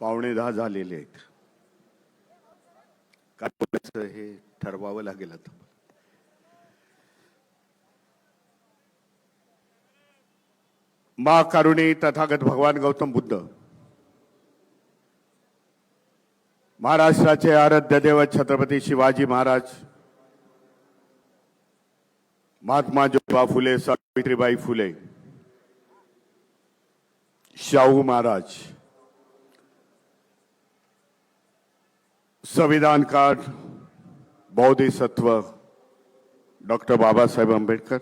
पावणे दहा झालेले आहेत. काय बोलायचं हे ठरवावं लागेल आता. मा करुणी तथागत भगवान गौतम बुद्ध. महाराष्ट्राचे आराध्य देव छत्रपती शिवाजी महाराज. महात्मा ज्योतिबा फुले सावित्रीबाई फुले. शाहू महाराज. संविधान कार्ड बौद्धिसत्व डॉक्टर बाबासाहेब आंबेडकर.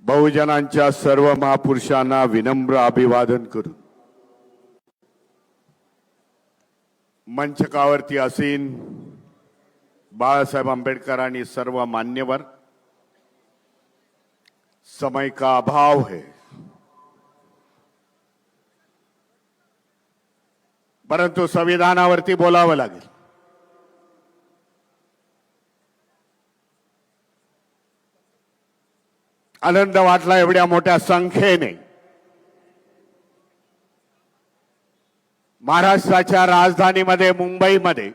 बहुजनांच्या सर्व महापुरुषांना विनम्र अभिवादन करून मंचकावरती असीन बाळासाहेब आंबेडकर आणि सर्व मान्यवर समय का अभाव है? परंतु संविधानावरती बोलावं लागेल. आनंद वाटला एवढ्या मोठ्या संख्येने. महाराष्ट्राच्या राजधानीमध्ये मुंबईमध्ये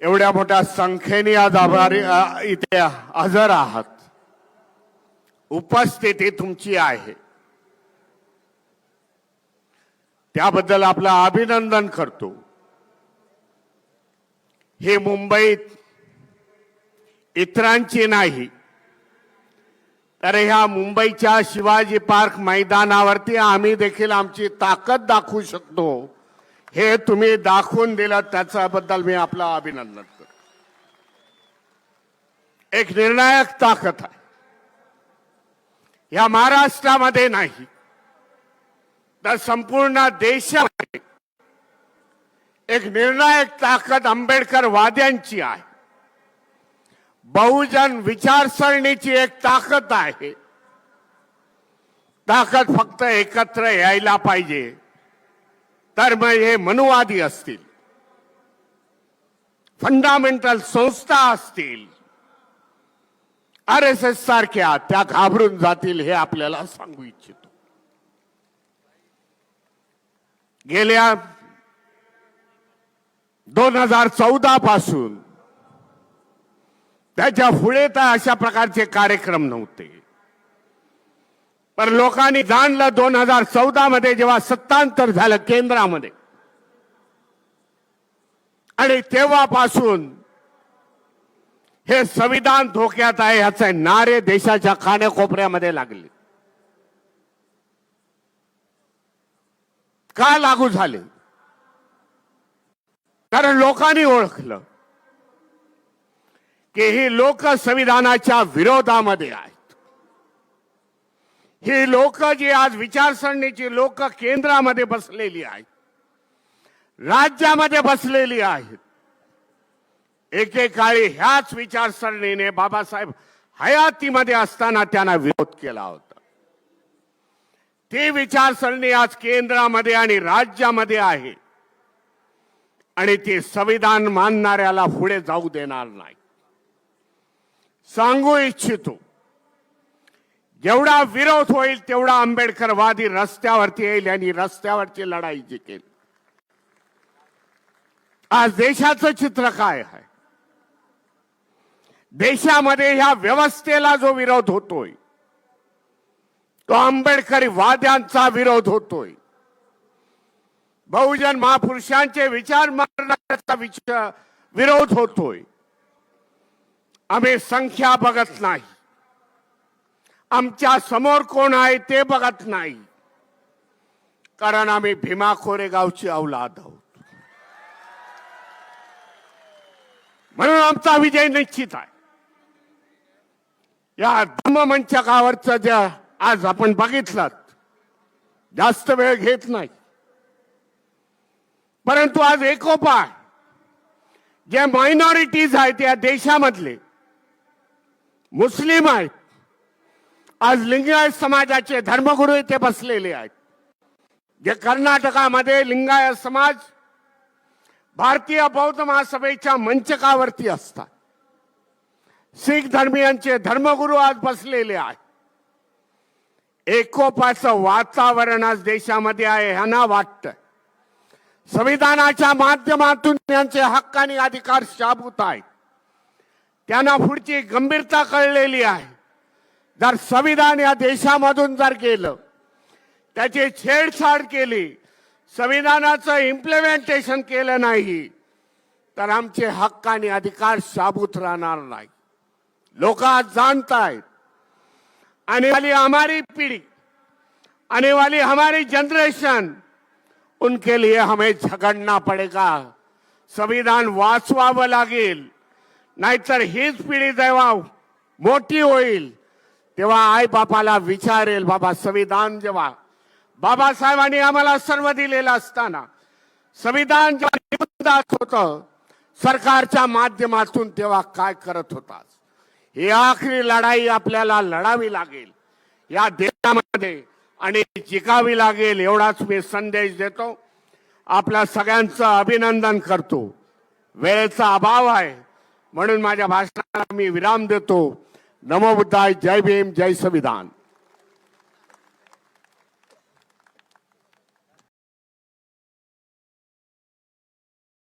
एवढ्या मोठ्या संख्येने आज आभारी इथे हजर आहात. उपस्थिती तुमची आहे. त्याबद्दल आपलं अभिनंदन करतो. हे मुंबईत इतरांची नाही तर ह्या मुंबईच्या शिवाजी पार्क मैदानावरती आम्ही देखील आमची ताकद दाखवू शकतो. हे तुम्ही दाखवून दिलं त्याच्याबद्दल मी आपलं अभिनंदन करतो. एक निर्णायक ताकद आहे. या महाराष्ट्रामध्ये नाही तर संपूर्ण देशामध्ये एक निर्णायक ताकद आंबेडकर वाद्यांची आहे. बहुजन विचारसरणीची एक ताकद आहे. ताकद फक्त एकत्र यायला पाहिजे. तर मग हे मनुवादी असतील. फंडामेंटल संस्था असतील. आर एस एस सारख्या त्या घाबरून जातील हे आपल्याला सांगू इच्छितो. गेल्या दोन हजार चौदा पासून त्याच्या पुढे तर अशा प्रकारचे कार्यक्रम नव्हते. पण लोकांनी जाणलं दोन हजार चौदा मध्ये जेव्हा सत्तांतर झालं केंद्रामध्ये. आणि तेव्हापासून हे संविधान धोक्यात आहे ह्याचे नारे देशाच्या कानेकोपऱ्यामध्ये लागले. का लागू झाले? कारण लोकांनी ओळखलं की ही लोक संविधानाच्या विरोधामध्ये आहेत. ही लोक जी आज विचारसरणीची लोक केंद्रामध्ये बसलेली आहेत राज्यामध्ये बसलेली आहेत एकेकाळी ह्याच विचारसरणीने बाबासाहेब हयातीमध्ये असताना त्यांना विरोध केला होता. ती विचारसरणी आज केंद्रामध्ये आणि राज्यामध्ये आहे. आणि ती संविधान मानणाऱ्याला पुढे जाऊ देणार नाही. सांगू इच्छितो जेवढा विरोध होईल तेवढा आंबेडकरवादी रस्त्यावरती येईल आणि रस्त्यावरची लढाई जिंकेल. आज देशाचं चित्र काय आहे? देशामध्ये ह्या व्यवस्थेला जो विरोध होतोय तो आंबेडकरी वाद्यांचा विरोध होतोय. बहुजन महापुरुषांचे विचार मारण्याचा विचार विरोध होतोय. आम्ही संख्या बघत नाही. आमच्यासमोर कोण आहे ते बघत नाही. कारण आम्ही भीमा कोरेगावची औलाद आहोत. म्हणून आमचा विजय निश्चित आहे. या धम्ममंचकावरचं ज्या आज आपण बघितलात जास्त वेळ घेत नाही. परंतु आज एकोपा ज्या जे मायनॉरिटीज आहेत या देशामधले मुस्लिम आहेत आज लिंगायत समाजाचे धर्मगुरू इथे बसलेले आहेत. जे कर्नाटकामध्ये लिंगायत समाज भारतीय बौद्ध महासभेच्या मंचकावरती असतात. शीख धर्मियांचे धर्मगुरू आज बसलेले आहेत. एकोपाचं वातावरण आज देशामध्ये आहे ह्यांना वाटतं. संविधानाच्या माध्यमातून त्यांचे हक्क आणि अधिकार शाबूत आहेत. त्यांना पुढची गंभीरता कळलेली आहे. जर संविधान या देशामधून जर गेलं त्याची छेडछाड केली संविधानाचं इम्प्लिमेंटेशन केलं नाही तर आमचे हक्क आणि अधिकार शाबूत राहणार नाही. लोक आज जाणत आहेत आने वाली हमारी पीढ़ी आने वाली हमारी जनरेशन उनके लिए हमें झगड़ना पड़ेगा। संविधान वाचवावं लागेल। नाहीतर हीच पिढी जेव्हा मोठी होईल तेव्हा आई बापाला विचारेल बाबा संविधान जेव्हा बाबासाहेबांनी आम्हाला सर्व दिलेलं असताना संविधान जेव्हा निबंध होतं सरकारच्या माध्यमातून तेव्हा काय करत होता ही आखरी लढाई आपल्याला लढावी लागेल. या देशामध्ये आणि जिकावी लागेल एवढाच मी संदेश देतो. आपल्या सगळ्यांचं अभिनंदन करतो. वेळेचा अभाव आहे. म्हणून माझ्या भाषणाला मी विराम देतो. नमो बुद्धाय जय भीम जय संविधान.